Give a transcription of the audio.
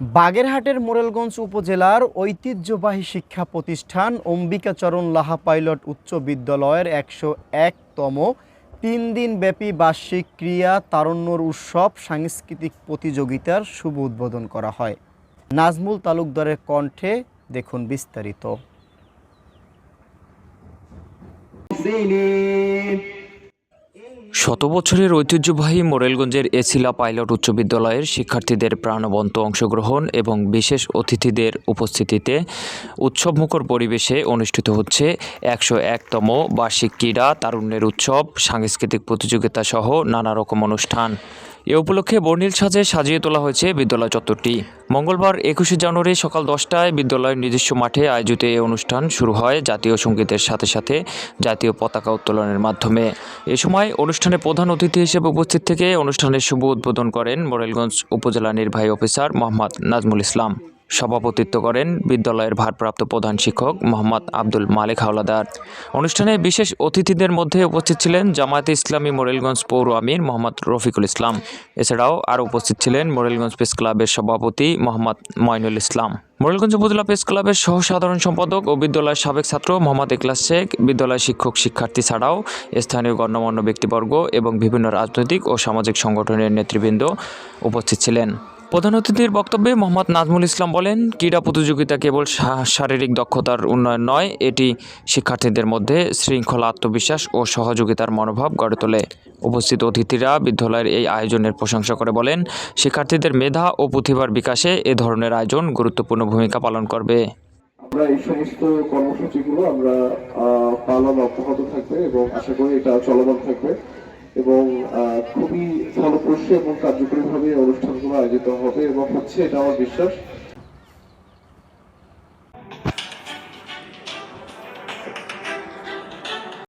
বাগেরহাটের মোরেলগঞ্জ উপজেলার ঐতিহ্যবাহী শিক্ষা প্রতিষ্ঠান অম্বিকাচরণ লাহা পাইলট উচ্চ বিদ্যালয়ের একশো একতম তিন দিন ব্যাপী বার্ষিক ক্রিয়া তারণ্যর উৎসব সাংস্কৃতিক প্রতিযোগিতার শুভ উদ্বোধন করা হয়। নাজমুল তালুকদারের কণ্ঠে দেখুন বিস্তারিত। শত বছরের ঐতিহ্যবাহী মোরেলগঞ্জের এসিলা পাইলট উচ্চ বিদ্যালয়ের শিক্ষার্থীদের প্রাণবন্ত অংশগ্রহণ এবং বিশেষ অতিথিদের উপস্থিতিতে উৎসবমুখর পরিবেশে অনুষ্ঠিত হচ্ছে একশো একতম বার্ষিক ক্রীড়া তারুণ্যের উৎসব, সাংস্কৃতিক প্রতিযোগিতা সহ নানা রকম অনুষ্ঠান। এ উপলক্ষে বর্ণিল সাজে সাজিয়ে তোলা হয়েছে বিদ্যালয় চত্বরটি। মঙ্গলবার একুশে জানুয়ারি সকাল দশটায় বিদ্যালয়ের নিজস্ব মাঠে আয়োজিত এই অনুষ্ঠান শুরু হয় জাতীয় সঙ্গীতের সাথে সাথে জাতীয় পতাকা উত্তোলনের মাধ্যমে। এ সময় অনুষ্ঠানে প্রধান অতিথি হিসেবে উপস্থিত থেকে অনুষ্ঠানের শুভ উদ্বোধন করেন মোরেলগঞ্জ উপজেলা নির্বাহী অফিসার মোহাম্মদ নাজমুল ইসলাম। সভাপতিত্ব করেন বিদ্যালয়ের ভারপ্রাপ্ত প্রধান শিক্ষক মোহাম্মদ আব্দুল মালিক হাওলাদার। অনুষ্ঠানে বিশেষ অতিথিদের মধ্যে উপস্থিত ছিলেন জামায়াতে ইসলামী মোরেলগঞ্জ পৌর আমির মোহাম্মদ রফিকুল ইসলাম। এছাড়াও আরও উপস্থিত ছিলেন মোরেলগঞ্জ প্রেস ক্লাবের সভাপতি মোহাম্মদ ময়নুল ইসলাম। মোরেলগঞ্জ উপজেলা প্রেস ক্লাবের সহ সাধারণ সম্পাদক ও বিদ্যালয়ের সাবেক ছাত্র মোহাম্মদ ইকলাস শেখ, বিদ্যালয়ের শিক্ষক শিক্ষার্থী ছাড়াও স্থানীয় গণ্যমান্য ব্যক্তিবর্গ এবং বিভিন্ন রাজনৈতিক ও সামাজিক সংগঠনের নেতৃবৃন্দ উপস্থিত ছিলেন। প্রধান অতিথির বক্তব্যে মোহাম্মদ নাজমুল ইসলাম বলেন, ক্রীড়া প্রতিযোগিতা কেবল শারীরিক দক্ষতার উন্নয়ন নয়, এটি শিক্ষার্থীদের মধ্যে শৃঙ্খলা, আত্মবিশ্বাস ও সহযোগিতার মনোভাব গড়ে তোলে। উপস্থিত অতিথিরা বিদ্যালয়ের এই আয়োজনের প্রশংসা করে বলেন, শিক্ষার্থীদের মেধা ও প্রতিভার বিকাশে এ ধরনের আয়োজন গুরুত্বপূর্ণ ভূমিকা পালন করবে। আমরা এই সমস্ত কর্মসূচিগুলো আমরা পালন অব্যাহত থাকবে এবং আশা করি এটা চলমান থাকবে। এবং খুবই ফলপ্রসূ এবং কার্যকরীভাবে অনুষ্ঠানগুলো আয়োজিত হবে এবং হচ্ছে এটা আমার বিশ্বাস